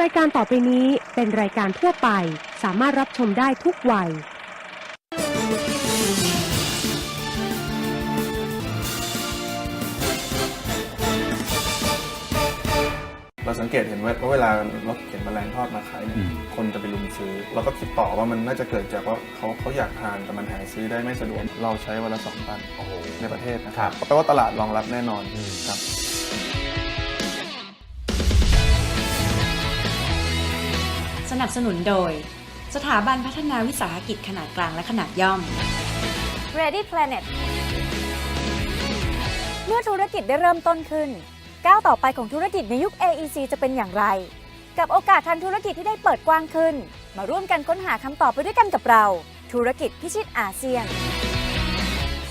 รายการต่อไปนี้เป็นรายการทั่วไป สามารถรับชมได้ทุกวัย เราสังเกตเห็นว่าเวลารถเข็นแมลงทอดมาขายเนี่ยอืม คนจะไปลุมซื้อ เราก็คิดต่อว่ามันน่าจะเกิดจากว่าเขาเขาอยากทานแต่มันหาซื้อได้ไม่สะดวกเราใช้วันละสองตันโอ้โห ในประเทศนะครับแปลว่าตลาดรองรับแน่นอนอืม ครับส นับสนุนโดย สถาบันพัฒนาวิสาหกิจขนาดกลางและขนาดย่อม Ready Planet เมื่อธุรกิจได้เริ่มต้นขึ้น ก้าวต่อไปของธุรกิจในยุค AEC จะเป็นอย่างไร กับโอกาสทางธุรกิจที่ได้เปิดกว้างขึ้น มาร่วมกันค้นหาคำตอบไปด้วยกันกับเรา ธุรกิจพิชิตอาเซียน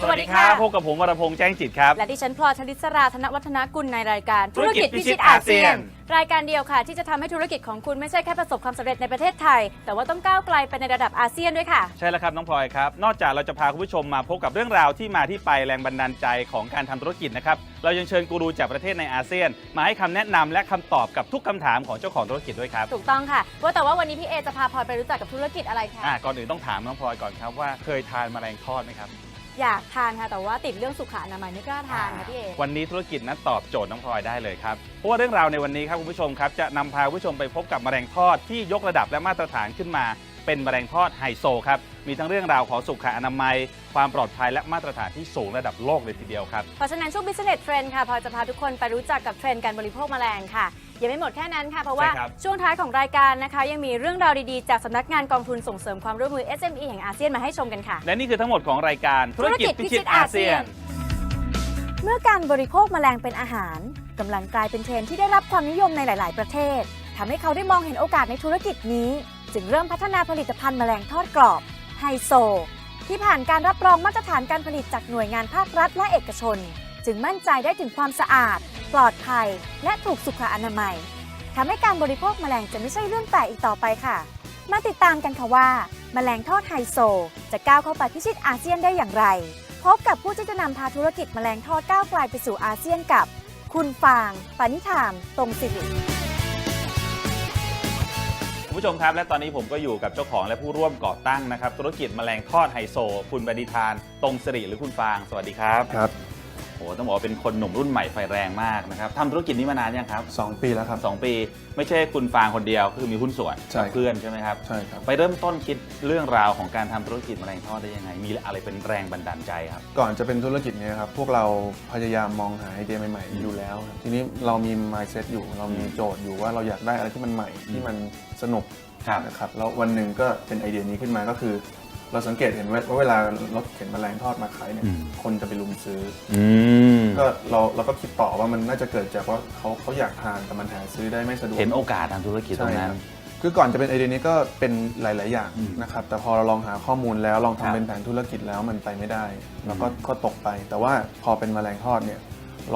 สวัสดีครับพบกับผมวรพงษ์แจ้งจิตครับ และดิฉันพลอยธนิสราธนวัฒนากุลในรายการ ธุรกิจพิชิตอาเซียน รายการเดียวค่ะ ที่จะทำให้ธุรกิจของคุณไม่ใช่แค่ประสบความสำเร็จในประเทศไทย แต่ว่าต้องก้าวไกลไปในระดับอาเซียนด้วยค่ะ ใช่แล้วครับน้องพลอยครับ นอกจากเราจะพาคุณผู้ชมมาพบกับเรื่องราวที่มาที่ไปแรงบันดาลใจของการทำธุรกิจนะครับ เรายังเชิญกูรูจากประเทศในอาเซียน มาให้คำแนะนำและคำตอบกับทุกคำถามของเจ้าของธุรกิจด้วยครับถูกต้องค่ะ ว่าแต่ว่าวันนี้พี่เอจะพาพลอยไปรู้จักกับธุรกิจอะไรคะ อะก่อนอื่นต้องถามน้องพลอยก่อนครับว่าเคยทานแมลงทอดไหมครับ อยากทานค่ะ แต่ว่าติดเรื่องสุขอนามัยไม่กล้าทานค่ะพี่เอวันนี้ธุรกิจนั้นตอบโจทย์น้องพลอยได้เลยครับ เพราะว่าเรื่องราวในวันนี้ครับคุณผู้ชมครับจะนำพาคุณผู้ชมไปพบกับแมลงทอดที่ยกระดับและมาตรฐานขึ้นมา เป็นแมลงทอดไฮโซครับ มีทั้งเรื่องราวของสุขอนามัย ความปลอดภัยและมาตรฐานที่สูงระดับโลกเลยทีเดียวครับ เพราะฉะนั้นช่วง Business Trend ค่ะพลอยจะพาทุกคนไปรู้จักกับเทรนด์การบริโภคแมลงค่ะ ยังไม่หมดแค่นั้นค่ะ เพราะว่าใช่ครับ ช่วงท้ายของรายการนะคะ ยังมีเรื่องราวดีๆ จากสำนักงานกองทุนส่งเสริมความร่วมมือ SME แห่งอาเซียนมาให้ชมกันค่ะ และนี่คือทั้งหมดของรายการธุรกิจพิชิตอาเซียน เมื่อการบริโภคแมลงเป็นอาหารกำลังกลายเป็นเทรนด์ที่ได้รับความนิยมในหลาย ๆ ประเทศทำให้เขาได้มองเห็นโอกาสในธุรกิจนี้ จึงเริ่มพัฒนาผลิตภัณฑ์แมลงทอดกรอบไฮโซ ที่ผ่านการรับรองมาตรฐานการผลิตจากหน่วยงานภาครัฐและเอกชน จึงมั่นใจได้ถึงความสะอาด ปลอดภัย และถูกสุขอนามัยทำให้การบริโภคแมลงจะไม่ใช่เรื่องแปลกอีกต่อไปค่ะ มาติดตามกันค่ะว่า แมลงทอดไฮโซ จะก้าวเข้าไปพิชิตอาเซียนได้อย่างไร พบกับผู้ที่จะนำพาธุรกิจแมลงทอดก้าวไกลไปสู่อาเซียนกับ คุณฟางปณิธามตรงสิริคุณผู้ชมครับ และตอนนี้ผมก็อยู่กับเจ้าของและผู้ร่วมก่อตั้งนะครับ ธุรกิจแมลงทอดไฮโซ คุณบดิธาน ตรงสิริหรือคุณฟาง สวัสดีครับ ครับโอ้โห ต้องบอกว่าเป็นคนหนุ่มรุ่นใหม่ไฟแรงมากนะครับทำธุรกิจนี้มานานยังครับสองปีแล้วครับ สองปี ไม่ใช่คุณฟางคนเดียวคือมีหุ้นส่วนใช่ กับเพื่อนใช่ไหมครับ ใช่ครับ ไปเริ่มต้นคิดเรื่องราวของการทำธุรกิจแมลงทอดได้ยังไง มีอะไรเป็นแรงบันดาลใจครับ ก่อนจะเป็นธุรกิจเนี้ครับพวกเราพยายามมองหาไอเดียใหม่ๆอยู่แล้วครับทีนี้เรามี mindset อยู่เรามีโจทย์อยู่ว่าเราอยากได้อะไรที่มันใหม่ที่มันสนุกครับ นะครับแล้ววันหนึ่งก็เป็นไอเดียนี้ขึ้นมาก็คือ เราสังเกตเห็นว่าว่าเวลารถเข็นแมลงทอดมาขายเนี่ยอืมคนจะไปลุมซื้ออืมก็เราเราก็คิดต่อว่ามันน่าจะเกิดจากว่าเขาเขาอยากทานแต่มันหาซื้อได้ไม่สะดวกเห็นโอกาสทางธุรกิจตรงนั้นใช่ครับคือก่อนจะเป็นไอเดียนี้ก็เป็นหลาย ๆ อย่างอืมนะครับ แต่พอเราลองหาข้อมูลแล้วลองครัทำบเป็นแผนธุรกิจแล้วมันไปไม่ได้แล้วก็อืมก็ตกไป แต่ว่าพอเป็นแมลงทอดเนี่ย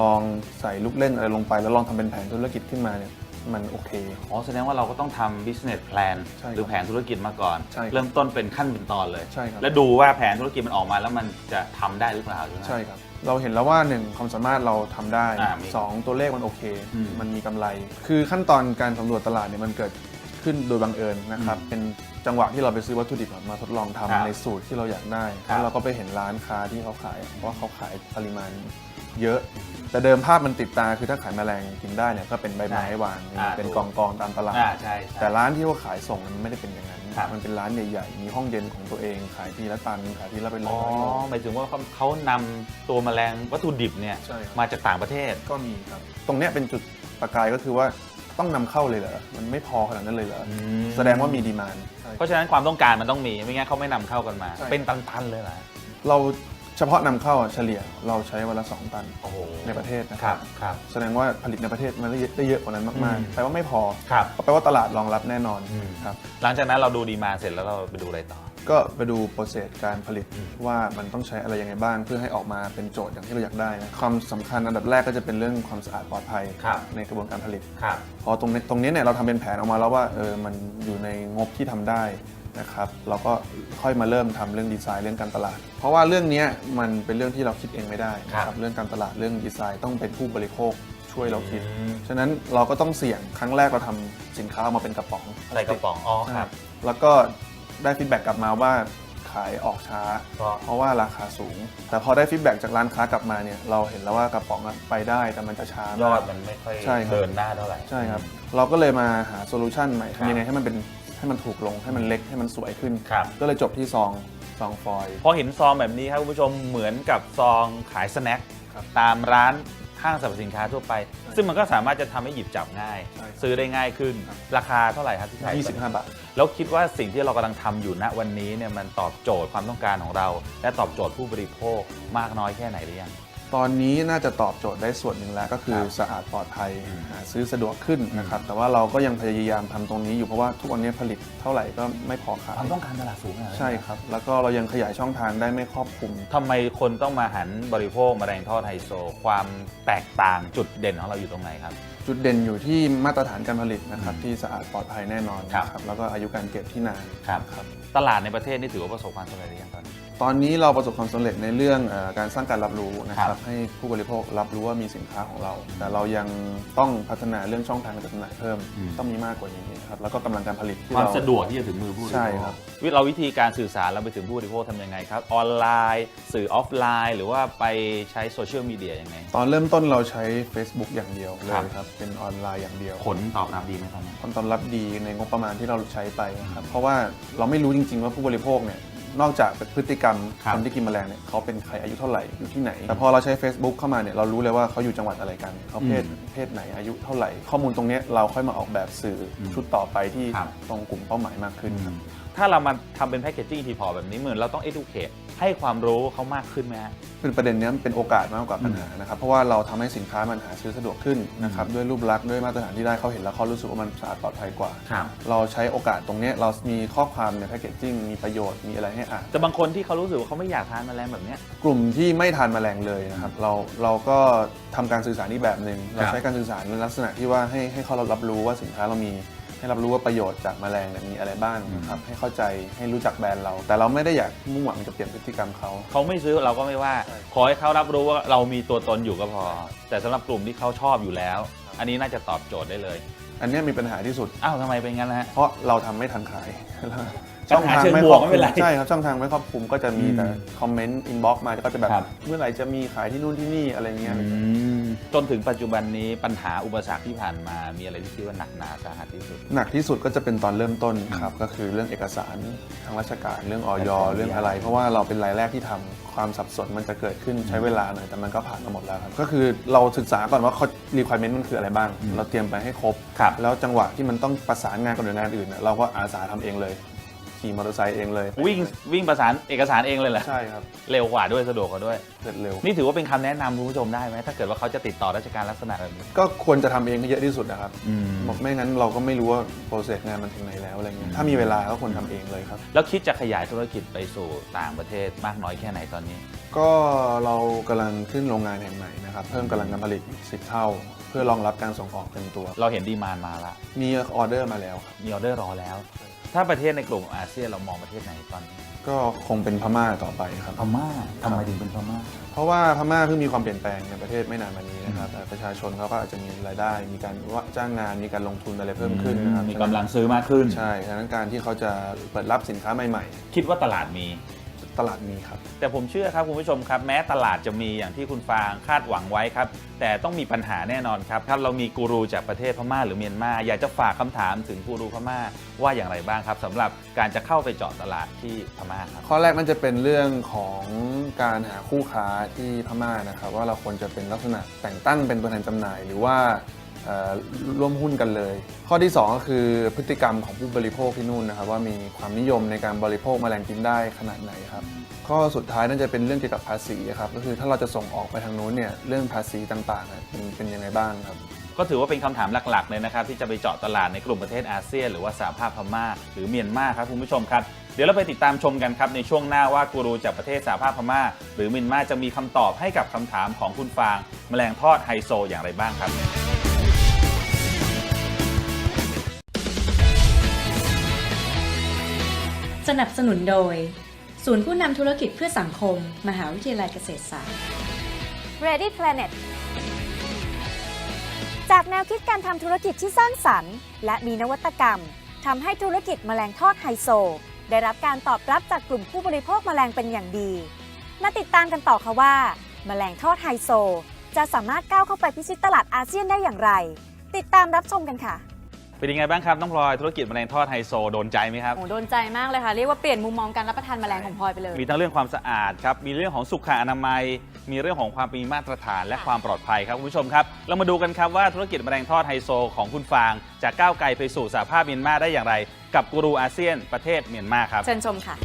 ลองใส่ลูกเล่นอะไรลงไป แล้วลองทำเป็นแผนธุรกิจขึ้นมาเนี่ย มันโอเค อ๋อแสดงว่าเราก็ต้องทำ business plan ใช่ครับหรือแผนธุรกิจมาก่อน ใช่ครับเริ่มต้นเป็นขั้นเป็นตอนเลย ใช่ครับ แล้วดูว่าแผนธุรกิจมันออกมาแล้วมันจะทำได้หรือเปล่าใช่ไหม ใช่ครับ เราเห็นแล้วว่าหนึ่งความสามารถเราทำได้ อ่ามีสองตัวเลขมันโอเค อืมมันมีกำไร คือขั้นตอนการสำรวจตลาดเนี่ยมันเกิดขึ้นโดยบังเอิญนะครับอืมเป็นจังหวะที่เราไปซื้อวัตถุดิบมาทดลองทำครับในสูตรที่เราอยากได้ ครับ แล้วเราก็ไปเห็นร้านค้าที่เขาขายว่าเขาขายปริมาณเยอะ แต่เดิมภาพมันติดตาคือถ้าขายแมลงกินได้เนี่ยก็เป็นใบไม้วางอ่าเป็นถูกกองกองๆตามตลาด อ่าใช่ใช่ แต่ร้านที่เขาขายส่งมันไม่ได้เป็นอย่างนั้น ครับ มันเป็นร้านใหญ่ๆ มีห้องเย็นของตัวเอง ขายทีละตัน ขายทีละเป็นร้อ๋ออยโล หมายถึงว่าเขาเขานำตัวแมลงวัตถุดิบเนี่ยใช่ครับ มาจากต่างประเทศ ก็มีครับ ตรงเนี้ยเป็นจุดประกายก็คือว่าต้องนำเข้าเลยเหรอ มันไม่พอขนาดนั้นเลยเหรออืมแสดงว่ามีดีมาน เพราะฉะนั้นความต้องการมันต้องมีไม่งั้นเขาไม่นำเข้ากันมา ใช่ เป็นตันๆเลยเหรอ เรา เฉพาะนำเข้าอะเฉลี่ยเราใช้วันละ2ตันโอ้โหในประเทศนะคครัรับบครับ แสดงว่าผลิตในประเทศมันได้เยอะได้เยอะกว่านั้นมากอืม ๆแปลว่าไม่พอครับแปลว่าตลาดรองรับแน่นอนอืมครับ หลังจากนั้นเราดูดีมาเสร็จแล้วเราไปดูอะไรต่อ ก็ไปดูโปรเซสการผลิตอืมว่ามันต้องใช้อะไรยังไงบ้าง เพื่อให้ออกมาเป็นโจทย์อย่างที่เราอยากได้นะความสำคัญอันดับแรกก็จะเป็นเรื่องความสะอาดปลอดภัยครับ ในกระบวนการผลิต ครับ พอตรงนี้ตรงนี้เนี่ยเราทำเป็นแผนออกมาแล้วว่าเออมันอยู่ในงบที่ทำได้ นะครับเราก็ค่อยมาเริ่มทำเรื่องดีไซน์เรื่องการตลาด เพราะว่าเรื่องเนี้ยมันเป็นเรื่องที่เราคิดเองไม่ได้นะคครัรับบเรื่องการตลาดเรื่องดีไซน์ต้องเป็นผู้บริโภคชช่วยเราคิดอืมฉะนั้นเราก็ต้องเสี่ยงครั้งแรกเราทำสินค้าออกมาเป็นกระป๋องใส่กระป๋องอ๋อครับแล้วก็ได้ฟีดแบ็กกลับมาว่าขายออกช้าเพราะเพราะว่าราคาสูง แต่พอได้ฟีดแบ็กจากร้านค้ากลับมาเนี่ยเราเห็นแล้วว่ากระป๋องอะไปได้แต่มันจะช้ายอมาดกมันไม่ค่อยใช่ครับเดินหน้าเท่าไหร่ใช่ครับเราก็เลยมาหาโซลูชันใหม่ครับทำยังไงให้มันเป็น ให้มันถูกลงให้มันเล็กให้มันสวยขึ้น ครับ ก็เลยจบที่ซองซองฟอยล์ พอเห็นซองแบบนี้ครับคุณผู้ชมเหมือนกับซองขายสแน็คครับตามร้านห้างสรรพสินค้าทั่วไป ซึ่งมันก็สามารถจะทำให้หยิบจับง่าย ใช่ครับ ซื้อได้ง่ายขึ้น ราคาเท่าไหร่ครับที่ขาย25 บาท แล้วคิดว่าสิ่งที่เรากำลังทำอยู่ณวันนี้เนี่ยมันตอบโจทย์ความต้องการของเรา และตอบโจทย์ผู้บริโภคมากน้อยแค่ไหนหรือยัง ตอนนี้น่าจะตอบโจทย์ได้ส่วนหนึ่งแล้วก็คือครับสะอาดปลอดภัยอืมหาซื้อสะดวกขึ้นนะครับแต่ว่าเราก็ยังพยายามทำตรงนี้อยู่เพราะว่าทุกวันนี้ผลิตเท่าไหร่ก็ไม่พอขายความต้องการตลาดสูงขนาดนั้นใช่ครับ แล้วก็เรายังขยายช่องทางได้ไม่ครอบคลุมทำไมคนต้องมาหันบริโภคแมลงทอดไฮโซ ความแตกต่างจุดเด่นของเราอยู่ตรงไหนครับจุดเด่นอยู่ที่มาตรฐานการผลิตนะครับอืมที่สะอาดปลอดภัยแน่นอนครับนะครับแล้วก็อายุการเก็บที่นานครับครับตลาดในประเทศนี่ถือว่าประสบความสำเร็จหรือยังตอนนี้ตอนนี้เราประสบความสำเร็จในเรื่องเออการสร้างการรับรู้นะคครัรับบให้ผู้บริโภครับรู้ว่ามีสินค้าของเรา แต่เรายังต้องพัฒนาเรื่องช่องทางการจำหน่ายเพิ่ม อืม ต้องมีมากกว่านี้นะครับ แล้วก็กำลังการผลิตที่ความเรา สะดวกที่จะถึงมือผู้บริโภค ใช่ครับ วิเราวิธีการสื่อสารเราไปถึงผู้บริโภคทำยังไงครับ ออนไลน์ สื่อออฟไลน์ หรือว่าไปใช้โซเชียลมีเดียยังไง ตอนเริ่มต้นเราใช้ Facebook อย่างเดียวเลครับยครับ เป็นออนไลน์อย่างเดียว ผลตอบรับดีไหมตอนนี้ผลตอบรับดีในงบประมาณที่เราใช้ไปนะครับเพราะว่าเราไม่รู้จริง ๆ ว่าผู้บริโภคเนี่ย นอกจากพฤติกรรมครับคนที่กินแมลงเนี่ยเขาเป็นใครอายุเท่าไหร่อยู่ที่ไหน แต่พอเราใช้ Facebook เข้ามาเนี่ยเรารู้เลยว่าเขาอยู่จังหวัดอะไรกันเขาเพศอืมเพศไหนอายุเท่าไหร่ ข้อมูลตรงเนี้ยเราค่อยมาออกแบบสื่ออมชุดต่อไปที่ครับตรงกลุ่มเป้าหมายมากขึ้นครับ ถ้าเรามาทำเป็นแพ c เกจจิ้งทีพอแบบนี้เหมือนเราต้อง educate ให้ความรู้เขามากขึ้นไหมฮะคือประเด็นเนี้ยมันเป็นโอกาสมากกว่าปัญหานะครับ เพราะว่าเราทำให้สินค้ามันหาซื้อสะดวกขึ้นนะครับด้วยรูปลักษณ์ด้วยมาตรฐานที่ได้เขาเห็นแล้วเขารู้สึกว่ามันสะอาดปลอดภัยกว่า ครับ เราใช้โอกาสตรงเนี้ยเรามีข้อความในแพคเกจจิ้งมีประโยชน์มีอะไรให้อ่าน แต่บางคนที่เขารู้สึกว่าเขาไม่อยากทานแมลงแบบเนี้ย กลุ่มที่ไม่ทานแมลงเลยนะครับเราเราก็ทำการสื่อสารที่แบบหนึ่งเราครับใช้การสื่อสารในลักษณะที่ว่าให้ให้เขารับรู้ว่าสินค้าเรามี ให้รับรู้ว่าประโยชน์จากแมลงเนี่ยมีอะไรบ้างนะครับให้เข้าใจให้รู้จักแบรนด์เรา แต่เราไม่ได้อยากมุ่งหวังจะเปลี่ยนพฤติกรรมเขา เขาไม่ซื้อเราก็ไม่ว่าใช่ขอให้เขารับรู้ว่าเรามีตัวตนอยู่ก็พอ แต่สำหรับกลุ่มที่เขาชอบอยู่แล้ว อันนี้น่าจะตอบโจทย์ได้เลย อันเนี้ยมีปัญหาที่สุด อ้าวทำไมเป็นงั้นนะฮะ เพราะเราทำไม่ทันขาย ปัญหาเชิงบวกไม่เป็นไร ใช่ครับช่องทางไม่ครอบคลุมก็จะมีอืมแต่คอมเมนต์อินบ็อกซ์มาก็จะแบบครับ เมื่อไหร่จะมีขายที่นู่นที่นี่อะไรเงี้ยจนถึงปัจจุบันนี้ปัญหาอุปสรรคที่ผ่านมามีอะไรที่คิดว่าหนักหนาสาหัสที่สุด หนักที่สุดก็จะเป็นตอนเริ่มต้นครับก็คือเรื่องเอกสารทางราชการเรื่องออยและของเรื่องอะไร เพราะว่าเราเป็นรายแรกที่ทำความสับสนมันจะเกิดขึ้นใช้เวลาหน่อยแต่มันก็ผ่านมาหมดแล้วครับก็คือเราศึกษาก่อนว่าเขา requirement มันคืออะไรบ้างอืมเราเตรียมไปให้ครบ ครับ แล้วจังหวะที่มันต้องประสานงานกับหน่วยงานอื่นน่ะเราก็อาสาทำเองเลย ขี่มอเตอร์ไซค์เองเลยวิ่งวิ่งประสานเอกสารเองเลยเหรอใช่ครับเร็วกว่าด้วยสะดวกกว่าด้วย เสร็จเร็ว นี่ถือว่าเป็นคำแนะนำคุณผู้ชมได้ไหมถ้าเกิดว่าเขาจะติดต่อราชการลักษณะแบบนี้ ก็ควรจะทำเองให้เยอะที่สุดนะครับอืม บอกไม่งั้นเราก็ไม่รู้ว่าโปรเซสงานมันถึงไหนแล้วอะไรเงี้ยถ้ามีเวลาก็ควรทำเองเลยครับ แล้วคิดจะขยายธุรกิจไปสู่ต่างประเทศมากน้อยแค่ไหนตอนนี้ ก็เรากำลังขึ้นโรงงานแห่งใหม่นะครับเพิ่มกำลังการผลิตอีก10 เท่า เพื่อรองรับการส่งออกเต็มตัว เราเห็นดีมานมาละมีออเดอร์มาแล้วครับมีออเดอร์รอแล้ว ถ้าประเทศในกลุ่มอาเซียนเรามองประเทศไหนตอนนี้ก็คงเป็นพม่าต่อไปครับพม่าทำไมถึงเป็นพม่า เพราะว่าพม่าเพิ่งมีความเปลี่ยนแปลงในประเทศไม่นานมานี้นะครับแต่ประชาชนเขาก็อาจจะมีรายได้ มีการว่าจ้างงานมีการลงทุนอะไรเพิ่มขึ้นนะครับมีกำลังซื้อมากขึ้น ใช่ฉะนั้นการที่เขาจะเปิดรับสินค้าใหม่คิดว่าตลาดมีๆ ตลาดมีครับ แต่ผมเชื่อครับคุณผู้ชมครับ แม้ตลาดจะมีอย่างที่คุณฟางคาดหวังไว้ครับ แต่ต้องมีปัญหาแน่นอนครับครับเรามีกูรูจากประเทศพม่าหรือเมียนมา อยากจะฝากคำถามถึงกูรูพม่าว่าอย่างไรบ้างครับสำหรับการจะเข้าไปเจาะตลาดที่พม่าครับข้อแรกมันจะเป็นเรื่องของการหาคู่ค้าที่พม่านะครับ ว่าเราควรจะเป็นลักษณะแต่งตั้งเป็นตัวแทนจำหน่ายหรือว่าเอ่อ ร่วมหุ้นกันเลย ข้อที่ 2 ก็คือพฤติกรรมของผู้บริโภคที่นู่นนะครับ ว่ามีความนิยมในการบริโภคแมลงกินได้ขนาดไหนครับข้อสุดท้ายน่าจะเป็นเรื่องเกี่ยวกับภาษีครับก็คือถ้าเราจะส่งออกไปทางนู้นเนี่ยเรื่องภาษีต่างๆเป็นเป็นยังไงบ้างครับก็ถือว่าเป็นคำถามหลักๆเลยนะครับที่จะไปเจาะตลาดในกลุ่มประเทศอาเซียน หรือว่าสหภาพพม่าหรือเมียนมาครับคุณผู้ชมครับเดี๋ยวเราไปติดตามชมกันครับในช่วงหน้าว่ากูรูจากประเทศสหภาพพม่า หรือเมียนมาจะมีคำตอบให้กับคำถามของคุณฟางแมลงทอดไฮโซอย่างไรบ้างครับ สนับสนุนโดย ศูนย์ผู้นำธุรกิจเพื่อสังคม มหาวิทยาลัยเกษตรศาสตร์ Ready Planet จากแนวคิดการทำธุรกิจที่สร้างสรรค์ และมีนวัตกรรมทำให้ธุรกิจแมลงทอดไฮโซ ได้รับการตอบรับจากกลุ่มผู้บริโภคแมลงเป็นอย่างดี มาติดตามกันต่อค่ะว่า แมลงทอดไฮโซ จะสามารถก้าวเข้าไปพิชิตตลาดอาเซียนได้อย่างไร ติดตามรับชมกันค่ะ เป็นยังไงบ้างครับน้องพลอยธุรกิจแมลงทอดไฮโซโดนใจไหมครับ โอ้โดนใจมากเลยค่ะ เรียกว่าเปลี่ยนมุมมองการรับประทานแมลงของพลอยไปเลย มีทั้งเรื่องความสะอาดครับมีเรื่องของสุขอนามัย มีเรื่องของความมีมาตรฐานและความปลอดภัยครับคุณผู้ชมครับเรามาดูกันครับว่าธุรกิจแมลงทอดไฮโซของคุณฟางจะก้าวไกลไปสู่สหภาพเมียนมาได้อย่างไร กับกูรูอาเซียนประเทศเมียนมาครับ เชิญชมค่ะ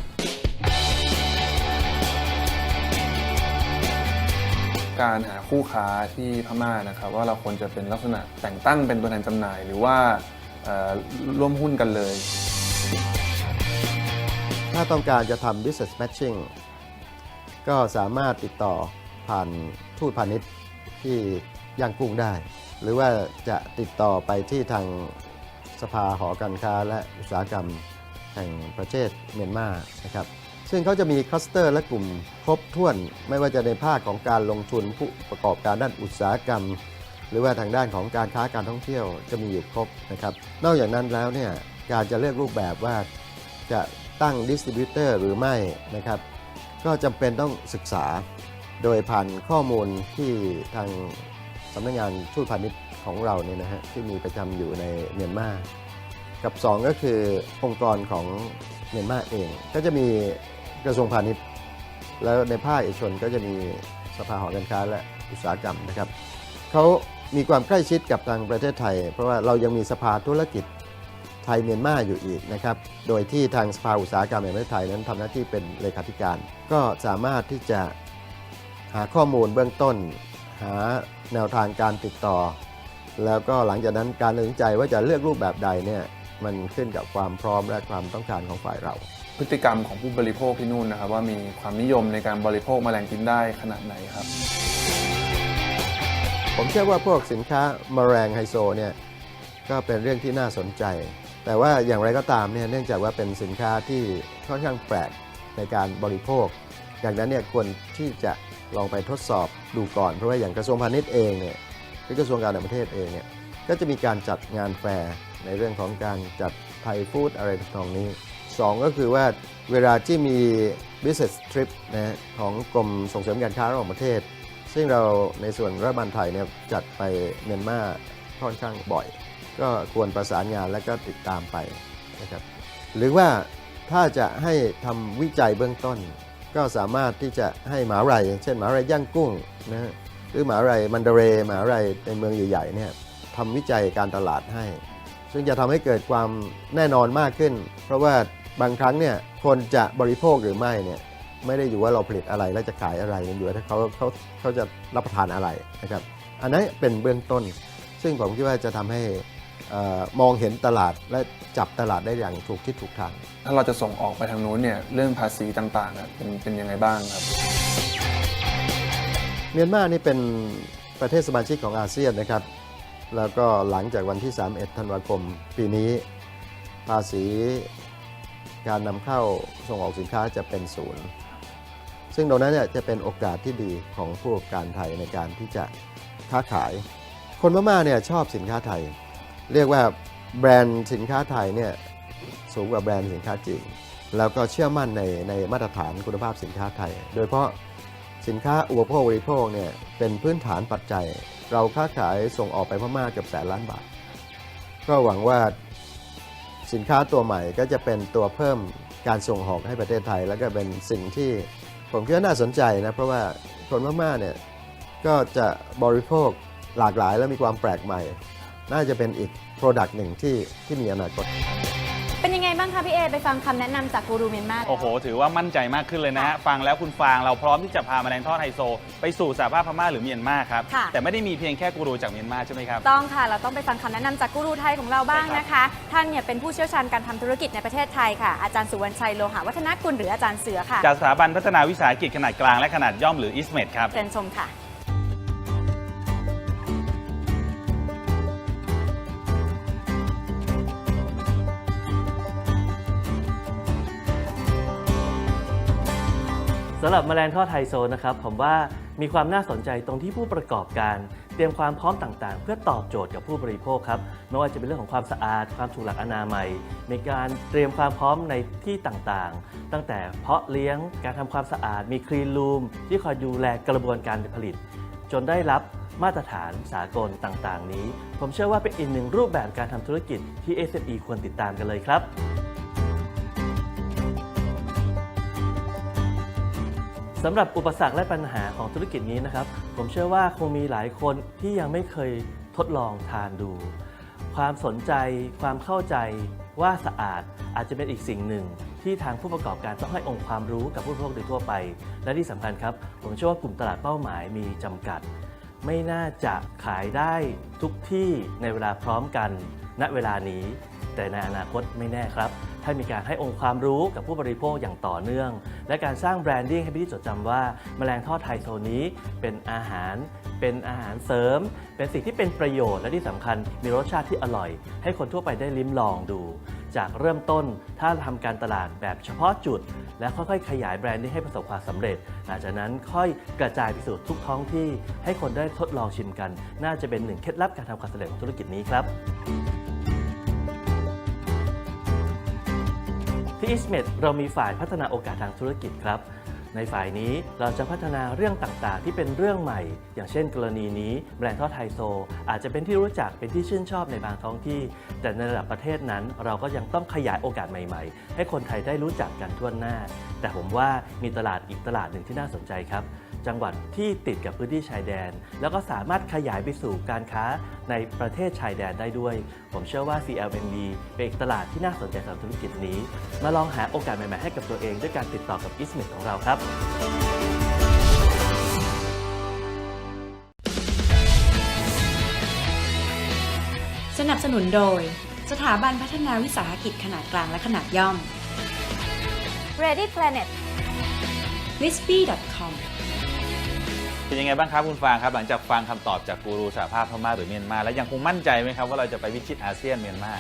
การหาคู่ค้าที่พม่านะครับว่าเราควรจะเป็นลักษณะแต่งตั้งเป็นตัวแทนจำหน่าย หรือว่าเอ่อ ร่วมหุ้นกันเลย ถ้าต้องการจะทำ business matching ก็สามารถติดต่อผ่านทูตพาณิชย์ที่ย่างกุ้งได้ หรือว่าจะติดต่อไปที่ทางสภาหอการค้าและอุตสาหกรรมแห่งประเทศเมียนมานะครับซึ่งเขาจะมีคลัสเตอร์และกลุ่มครบถ้วน ไม่ว่าจะในภาคของการลงทุนผู้ประกอบการด้านอุตสาหกรรม หรือว่าทางด้านของการค้าการท่องเที่ยวจะมีอยู่ครบนะครับ นอกจากนั้นแล้วเนี่ยการจะเลือกรูปแบบว่าจะตั้งดิสติบิวเตอร์หรือไม่นะครับ ก็จำเป็นต้องศึกษาโดยผ่านข้อมูลที่ทางสำนักงานทูตพาณิชย์ของเราเนี่ยนะฮะที่มีประจำอยู่ในเมียนมากับ 2 ก็คือองค์กรของเมียนมาเอง ก็จะมีกระทรวงพาณิชย์ แล้วในภาคเอกชนก็จะมีสภาหอการค้าและอุตสาหกรรมนะครับเขา มีความใกล้ชิดกับทางประเทศไทย เพราะว่าเรายังมีสภาธุรกิจไทยเมียนมาอยู่อีกนะครับ โดยที่ทางสภาอุตสาหกรรมแห่งประเทศไทยนั้นทำหน้าที่เป็นเลขาธิการ ก็สามารถที่จะหาข้อมูลเบื้องต้น หาแนวทางการติดต่อ แล้วก็หลังจากนั้นการตัดสินใจว่าจะเลือกรูปแบบใดเนี่ยมันขึ้นกับความพร้อมและความต้องการของฝ่ายเรา พฤติกรรมของผู้บริโภคที่นู่นนะครับ ว่ามีความนิยมในการบริโภคแมลงกินได้ขนาดไหนครับ ผมเชื่อว่าพวกสินค้าแมลงไฮโซเนี่ยก็เป็นเรื่องที่น่าสนใจ แต่ว่าอย่างไรก็ตามเนี่ยเนื่องจากว่าเป็นสินค้าที่ค่อนข้างแปลกในการบริโภคอย่างนั้นเนี่ยควรที่จะลองไปทดสอบดูก่อน เพราะว่าอย่างกระทรวงพาณิชย์เองเนี่ยหรือกระทรวงการต่างประเทศเองเนี่ยก็จะมีการจัดงานแฟร์ในเรื่องของการจัดไทยฟู้ดอะไรทองนี้สองก็คือว่าเวลาที่มี business trip นะฮะของกรมส่งเสริมการค้าระหว่างประเทศ ซึ่งเราในส่วนรัฐบาลไทยเนี่ยจัดไปเมียนมาค่อนข้างบ่อย ก็ควรประสานงานและก็ติดตามไปนะครับหรือว่าถ้าจะให้ทำวิจัยเบื้องต้น ก็สามารถที่จะให้หมาวิทยาลัยเช่นหมาวิทยาลัยย่างกุ้งนะหรือหมาวิทยาลัยมันเดเรหมาวิทยาลัยในเมืองใหญ่ๆเนี่ยทำวิจัยการตลาดให้ ซึ่งจะทำให้เกิดความแน่นอนมากขึ้น เพราะว่าบางครั้งเนี่ยคนจะบริโภคหรือไม่เนี่ย ไม่ได้อยู่ว่าเราผลิตอะไรแล้วจะขายอะไรมันอยู่ที่เขาเขาเขาจะรับประทานอะไรนะครับ อันนั้นเป็นเบื้องต้น ซึ่งผมคิดว่าจะทำให้เออมองเห็นตลาดและจับตลาดได้อย่างถูกทิศถูกทาง ถ้าเราจะส่งออกไปทางนู้นเนี่ยเรื่องภาษีต่างๆอะเป็นเป็นยังไงบ้างครับ เมียนมานี่เป็นประเทศสมาชิกของอาเซียนนะครับ แล้วก็หลังจากวันที่ 31 ธันวาคม ปีนี้ ภาษีการนำเข้าส่งออกสินค้าจะเป็นศูนย์ ซึ่งตรงนั้นเนี่ยจะเป็นโอกาสที่ดีของผู้ประกอบการไทยในการที่จะค้าขาย คนพม่าเนี่ยชอบสินค้าไทย เรียกว่าแบรนด์สินค้าไทยเนี่ยสูงกว่าแบรนด์สินค้าจีนแล้วก็เชื่อมั่นในในมาตรฐานคุณภาพสินค้าไทย โดยเฉพาะสินค้าอุปโภคบริโภคเนี่ยเป็นพื้นฐานปัจจัย เราค้าขายส่งออกไปพม่าเกือบแสนล้านบาท ก็หวังว่าสินค้าตัวใหม่ก็จะเป็นตัวเพิ่มการส่งออกให้ประเทศไทย แล้วก็เป็นสิ่งที่ ผมคิดว่าน่าสนใจนะ เพราะว่าคนพม่าเนี่ยก็จะบริโภคหลากหลายและมีความแปลกใหม่ น่าจะเป็นอีก Product หนึ่งที่ที่มีอนาคต บ้างคะพี่เอไปฟังคำแนะนำจากกูรูเมียนมาแล้ว โอ้โห ถือว่ามั่นใจมากขึ้นเลยนะฮะ ฟังแล้วคุณฟางเราพร้อมที่จะพาแมลงทอดไฮโซ ไปสู่สหภาพพม่าหรือเมียนมาครับ ค่ะ แต่ไม่ได้มีเพียงแค่กูรูจากเมียนมาใช่ไหมครับ ต้องค่ะ เราต้องไปฟังคำแนะนำจากกูรูไทยของเราบ้างนะคะ ท่านเนี่ยเป็นผู้เชี่ยวชาญการทำธุรกิจในประเทศไทยค่ะ อาจารย์สุวรรณชัยโลหะวัฒนกุลหรืออาจารย์เสือค่ะจากสถาบันพัฒนาวิสาหกิจขนาดกลางและขนาดย่อมหรืออิสเมดครับ เชิญชมค่ะ สำหรับแมลงทอดไฮโซนะครับผมว่ามีความน่าสนใจตรงที่ผู้ประกอบการ เตรียมความพร้อมต่างๆ เพื่อตอบโจทย์กับผู้บริโภคครับไม่ว่าจะเป็นเรื่องของความสะอาด ความถูกหลักอนามัยในการเตรียมความพร้อมในที่ต่างๆ ตั้งแต่เพาะเลี้ยงการทำความสะอาด มีคลีนรูมที่คอยดูแลกระบวนการผลิต จนได้รับมาตรฐานสากลต่างๆ นี้ ผมเชื่อว่าเป็นอีกหนึ่งรูปแบบการทำธุรกิจที่ SME ควรติดตามกันเลยครับ สำหรับอุปสรรคและปัญหาของธุรกิจนี้นะครับ ผมเชื่อว่าคงมีหลายคนที่ยังไม่เคยทดลองทานดู ความสนใจ ความเข้าใจว่าสะอาดอาจจะเป็นอีกสิ่งหนึ่ง ที่ทางผู้ประกอบการต้องให้องค์ความรู้กับผู้บริโภคโดยทั่วไป และที่สำคัญครับ ผมเชื่อว่ากลุ่มตลาดเป้าหมายมีจำกัด ไม่น่าจะขายได้ทุกที่ในเวลาพร้อมกัน ณเวลานี้ แต่ในอนาคตไม่แน่ครับ ถ้ามีการให้องค์ความรู้กับผู้บริโภคอย่างต่อเนื่อง และการสร้างแบรนดิ้งให้เป็นที่จดจำว่าแมลงทอดไทยโซนี้เป็นอาหาร เป็นอาหารเสริม เป็นสิ่งที่เป็นประโยชน์และที่สำคัญมีรสชาติที่อร่อย ให้คนทั่วไปได้ลิ้มลองดู จากเริ่มต้นถ้าทำการตลาดแบบเฉพาะจุด และค่อยๆ ขยายแบรนด์นี้ให้ประสบความสำเร็จ หลังจากนั้นค่อยกระจายไปสู่ทุกท้องที่ ให้คนได้ทดลองชิมกัน น่าจะเป็นหนึ่งเคล็ดลับการทำความสำเร็จของธุรกิจนี้ครับ ที่ ISMED เรามีฝ่ายพัฒนาโอกาสทางธุรกิจครับ ในฝ่ายนี้เราจะพัฒนาเรื่องต่างๆ ที่เป็นเรื่องใหม่ อย่างเช่น กรณีนี้แบรนด์ทอดไทโซ อาจจะเป็นที่รู้จักเป็นที่ชื่นชอบในบางท้องที่ แต่ในระดับประเทศนั้น เราก็ยังต้องขยายโอกาสใหม่ๆ ให้คนไทยได้รู้จักกันทั่วหน้า แต่ผมว่ามีตลาดอีกตลาดหนึ่งที่น่าสนใจครับ จังหวัดที่ติดกับพื้นที่ชายแดน แล้วก็สามารถขยายไปสู่การค้าในประเทศชายแดนได้ด้วย ผมเชื่อว่า CLMB เป็นอีกตลาดที่น่าสนใจสำหรับธุรกิจนี้ มาลองหาโอกาสใหม่ ๆ ให้กับตัวเองด้วยการติดต่อกับ i s m i t ของเราครับสนับสนุนโดย สถาบันพัฒนาวิสาหกิจขนาดกลางและขนาดย่อม Ready Planet w i s p y c o m เป็นยังไงบ้างครับคุณฟางครับ หลังจากฟังคำตอบจากกูรูสหภาพพม่าหรือเมียนมา แล้วยังคงมั่นใจไหมครับว่าเราจะไปวิชิตอาเซียนเมียนมา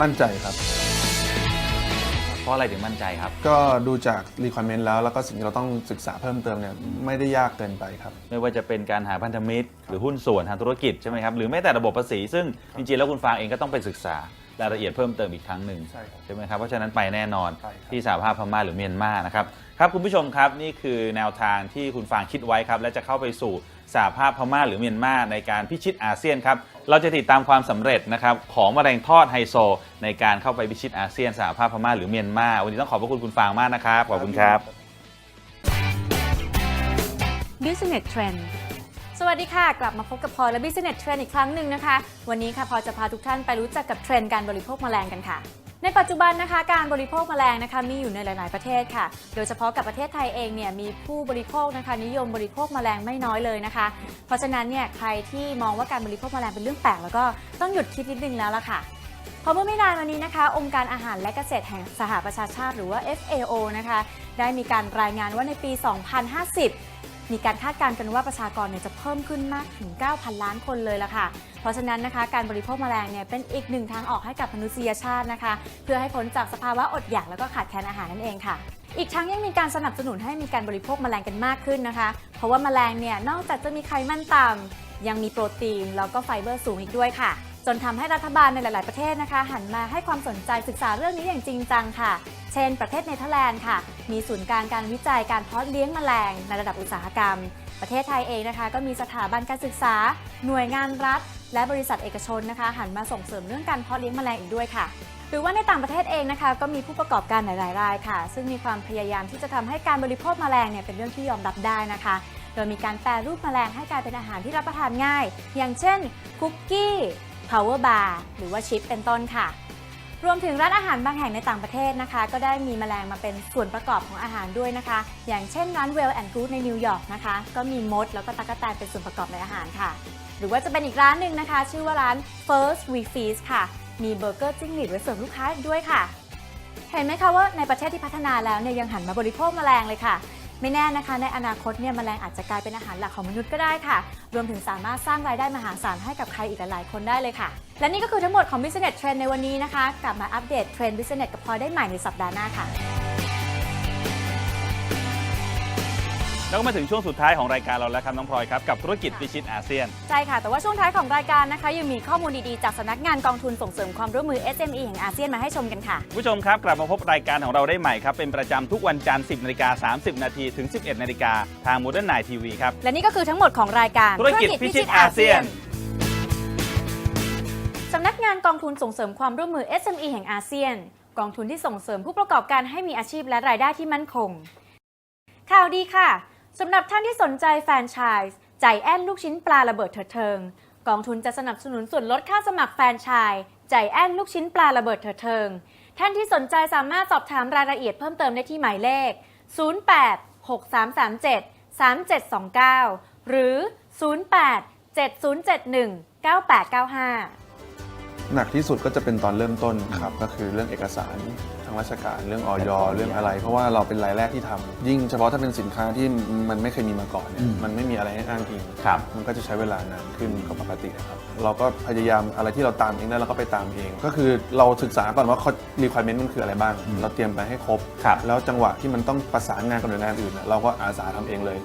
มั่นใจครับ เพราะอะไรถึงมั่นใจครับ ก็ดูจาก requirement แล้ว แล้วก็สิ่งที่เราต้องศึกษาเพิ่มเติมเนี่ยไม่ได้ยากเกินไปครับ ไม่ว่าจะเป็นการหาพันธมิตร หรือหุ้นส่วนทางธุรกิจใช่ไหมครับ หรือแม้แต่ระบบภาษี ซึ่งจริงๆแล้วคุณฟางเองก็ต้องไปศึกษา รายละเอียดเพิ่มเติมอีกครั้งหนึ่งใช่ครับใช่ไหมครับ เพราะฉะนั้นไปแน่นอนใช่ครับ ที่สหภาพพม่าหรือเมียนมานะครับ ครับคุณผู้ชมครับนี่คือแนวทางที่คุณฟางคิดไว้ครับ และจะเข้าไปสู่สหภาพพม่าหรือเมียนมาในการพิชิตอาเซียนครับ เราจะติดตามความสำเร็จนะครับของมะเร็งทอดไฮโซ ในการเข้าไปพิชิตอาเซียนสหภาพพม่าหรือเมียนมาวันนี้ต้องขอบพระคุณคุณฟางมากนะครับขอบคุณครับ Business Trend สวัสดีค่ะ กลับมาพบกับพลอยและ Business Trend อีกครั้งหนึ่งนะคะ วันนี้ค่ะพลอยจะพาทุกท่านไปรู้จักกับเทรนด์การบริโภคแมลงกันค่ะ ในปัจจุบันนะคะ การบริโภคแมลงนะคะมีอยู่ในหลาย ๆ ประเทศค่ะ โดยเฉพาะกับประเทศไทยเองเนี่ยมีผู้บริโภคนะคะ นิยมบริโภคแมลงไม่น้อยเลยนะคะ เพราะฉะนั้นเนี่ยใครที่มองว่าการบริโภคแมลงเป็นเรื่องแปลกแล้วก็ต้องหยุดคิดนิดนึงแล้วล่ะค่ะพราะเมื่อไม่นานมานี้นะคะ องค์การอาหารและเกษตรแห่งสหประชาชาติหรือว่า FAO นะคะ ได้มีการรายงานว่าในปี 2050 มีการคาดการณ์กันว่าประชากรเนี่ยจะเพิ่มขึ้นมากถึง 9,000 ล้านคนเลยล่ะค่ะ เพราะฉะนั้นนะคะการบริโภคแมลงเนี่ยเป็นอีกหนึ่งทางออกให้กับมนุษยชาตินะคะ เพื่อให้พ้นจากสภาวะอดอยากแล้วก็ขาดแคลนอาหารนั่นเองค่ะอีกทั้งยังมีการสนับสนุนให้มีการบริโภคแมลงกันมากขึ้นนะคะ เพราะว่าแมลงเนี่ยนอกจากจะมีไขมันต่ำยังมีโปรตีนแล้วก็ไฟเบอร์สูงอีกด้วยค่ะ จนทำให้รัฐบาลในหลาย ๆ ประเทศนะคะ หันมาให้ความสนใจศึกษาเรื่องนี้อย่างจริงจังค่ะ เช่น ประเทศเนเธอร์แลนด์ค่ะ มีศูนย์กลางการวิจัยการเพาะเลี้ยงแมลงในระดับอุตสาหกรรม ประเทศไทยเองนะคะ ก็มีสถาบันการศึกษา หน่วยงานรัฐ และบริษัทเอกชนนะคะ หันมาส่งเสริมเรื่องการเพาะเลี้ยงแมลงอีกด้วยค่ะหรือว่าในต่างประเทศเองนะคะก็มีผู้ประกอบการหลาย ๆ รายค่ะ ซึ่งมีความพยายามที่จะทำให้การบริโภคแมลงเนี่ยเป็นเรื่องที่ยอมรับได้นะคะ โดยมีการแปรรูปแมลงให้กลายเป็นอาหารที่รับประทานง่าย อย่างเช่นคุกกี้ power bar หรือว่าชิปเป็นต้นค่ะ รวมถึงร้านอาหารบางแห่งในต่างประเทศนะคะ ก็ได้มีแมลงมาเป็นส่วนประกอบของอาหารด้วยนะคะ อย่างเช่นร้าน Well and Good ในนิวยอร์กนะคะ ก็มีมดแล้วก็ตั๊กแตนเป็นส่วนประกอบในอาหารค่ะ หรือว่าจะเป็นอีกร้านหนึ่งนะคะ ชื่อว่าร้าน First We Feast ค่ะ มีเบอร์เกอร์จิ้งหรีดไว้เสิร์ฟลูกค้าด้วยค่ะ เห็นไหมคะว่าในประเทศที่พัฒนาแล้วเนี่ยยังหันมาบริโภคแมลงเลยค่ะ ไม่แน่นะคะในอนาคตเนี่ยแมลงอาจจะกลายเป็นอาหารหลักของมนุษย์ก็ได้ค่ะ รวมถึงสามารถสร้างรายได้มหาศาลให้กับใครอีกหลายๆคนได้เลยค่ะ และนี่ก็คือทั้งหมดของ Business Trend ในวันนี้นะคะ กลับมาอัปเดตเทรนด์ Business กับพลอยได้ใหม่ในสัปดาห์หน้าค่ะ แล้วก็มาถึงช่วงสุดท้ายของรายการเราแล้วครับน้องพลอยครับกับธุรกิจพิชิตอาเซียน ใช่ค่ะ แต่ว่าช่วงท้ายของรายการนะคะ ยังมีข้อมูลดีๆ จากสำนักงานกองทุนส่งเสริมความร่วมมือ SME แห่งอาเซียนมาให้ชมกันค่ะ ผู้ชมครับ กลับมาพบรายการของเราได้ใหม่ครับ เป็นประจำทุกวันจันทร์ 10นาฬิกา30 นาทีถึง 11นาฬิกาทาง Modern Night TV ครับ และนี่ก็คือทั้งหมดของรายการธุรกิจพิชิตอาเซียนสำนักงานกองทุนส่งเสริมความร่วมมือ SME แห่งอาเซียน กองทุนที่ส่งเสริมผู้ประกอบการให้มีอาชีพและรายได้ที่มั่นคง ข่าวดีค่ะ สำหรับท่านที่สนใจแฟรนไชส์ใจแอนลูกชิ้นปลาระเบิดเถิดเทิง กองทุนจะสนับสนุนส่วนลดค่าสมัครแฟรนไชส์ใจแอนลูกชิ้นปลาระเบิดเถิดเทิง ท่านที่สนใจสามารถสอบถามรายละเอียดเพิ่มเติมได้ที่หมายเลข 08 6337 3729 หรือ 08 7071 9895 หนักที่สุดก็จะเป็นตอนเริ่มต้นครับก็คือเรื่องเอกสารางราชการเรื่องออยเรื่องอะไร เพราะว่าเราเป็นรายแรกที่ทำยิ่งเฉพาะถ้าเป็นสินค้าที่มันไม่เคยมีมาก่อนเนี่ยมันไม่มีอะไรให้อ้างอิงครับมันก็จะใช้เวลานานขึ้นกว่าปกติครับเราก็พยายามอะไรที่เราตามเองได้เราก็ไปตามเอง ก็คือเราศึกษาก่อนว่า requirement มันคืออะไรบ้าง เราเตรียมไปให้ครบครับแล้วจังหวะที่มันต้องประสานงานกับหน่วยงานอื่นน่ะเราก็อาสาทำเองเลย